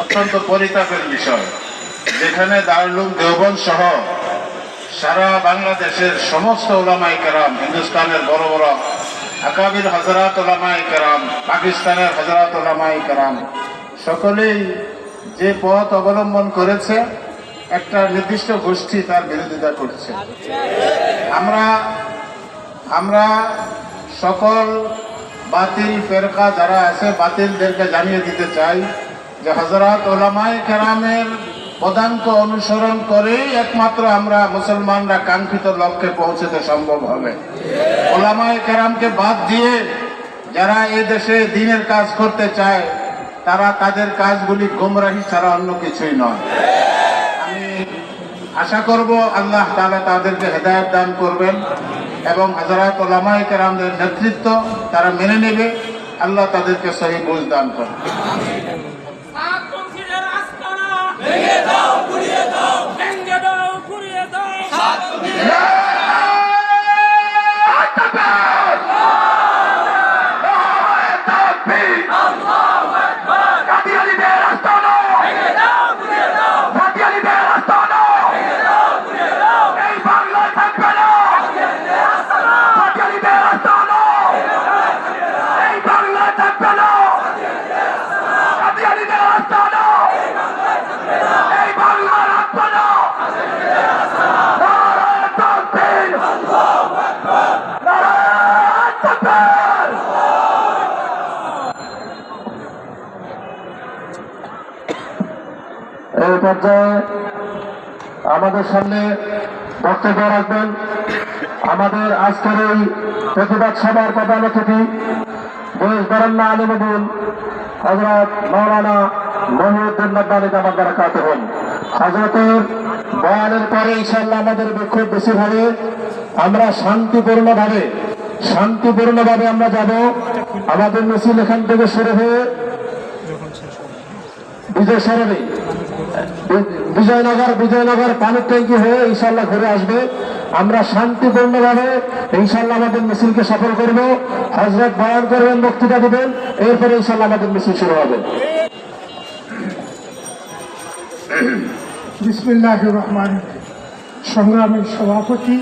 অত্যন্ত পরিতাপের বিষয়। যেখানে দারুল দেওবন্দ সহ সারা বাংলাদেশের সমস্ত ওলামাই কেরাম, হিন্দুস্তানের বড় বড় আকাবির হজরত ওলামাই কেরাম, পাকিস্তানের হজরত ওলামাই কেরাম, সকলেই যে পথ অবলম্বন করেছে, একটা নির্দিষ্ট গোষ্ঠী তার বিরোধিতা করছে। আমরা আমরা সকল বাতিল ফেরকা যারা আছে, বাতিলদেরকে জানিয়ে দিতে চাই যে হজরত ওলামায় কেরামের পদাঙ্ক অনুসরণ করেই একমাত্র আমরা মুসলমানরা কাঙ্ক্ষিত লক্ষ্যে পৌঁছতে সম্ভব হবে। ওলামায় কেরামকে বাদ দিয়ে যারা এই দেশে দিনের কাজ করতে চায়, তারা তাদের কাজগুলি গোমরাহি ছাড়া অন্য কিছুই নয়। আমি আশা করব আল্লাহ তাআলা তাদেরকে হেদায়েত দান করবেন এবং হাজারাত ওলামায় কেরামদের নেতৃত্ব তারা মেনে নেবে। আল্লাহ তাদেরকে সহি বুঝ দান করবে এই পর্যায়ে আমাদের সামনে বক্তব্য রাখবেন। আমাদের আজকের এই প্রতিবাদ সভার প্রধান অতিথি দেশ বরণ্য আলিমুদ্দিন হজরত মৌলানা মহিউদ্দিন নব্বানি আমার দ্বারা কাতে হন। হজরতের বয়ানের পরে ইনশাল্লাহ আমাদের বিক্ষোভ বেশি হবে। আমরা শান্তিপূর্ণভাবে শান্তিপূর্ণভাবে আমরা যাব। আমাদের মিছিল এখান থেকে শুরু হয়ে বিজয় সরণি। বিজয়নগর বিজয়নগর পানির ট্যাঙ্কি হয়ে ইনশাল্লাহ ঘুরে আসবে। আমরা শান্তিপূর্ণভাবে ইনশাল্লাহ আমাদের মিছিলকে সফল করব। হজরত বয়ান করবেন, বক্তৃতা দেবেন, এরপরে ইনশাল্লাহ আমাদের মিছিল শুরু হবে। বিসমিল্লাহ রহমান সভাপতি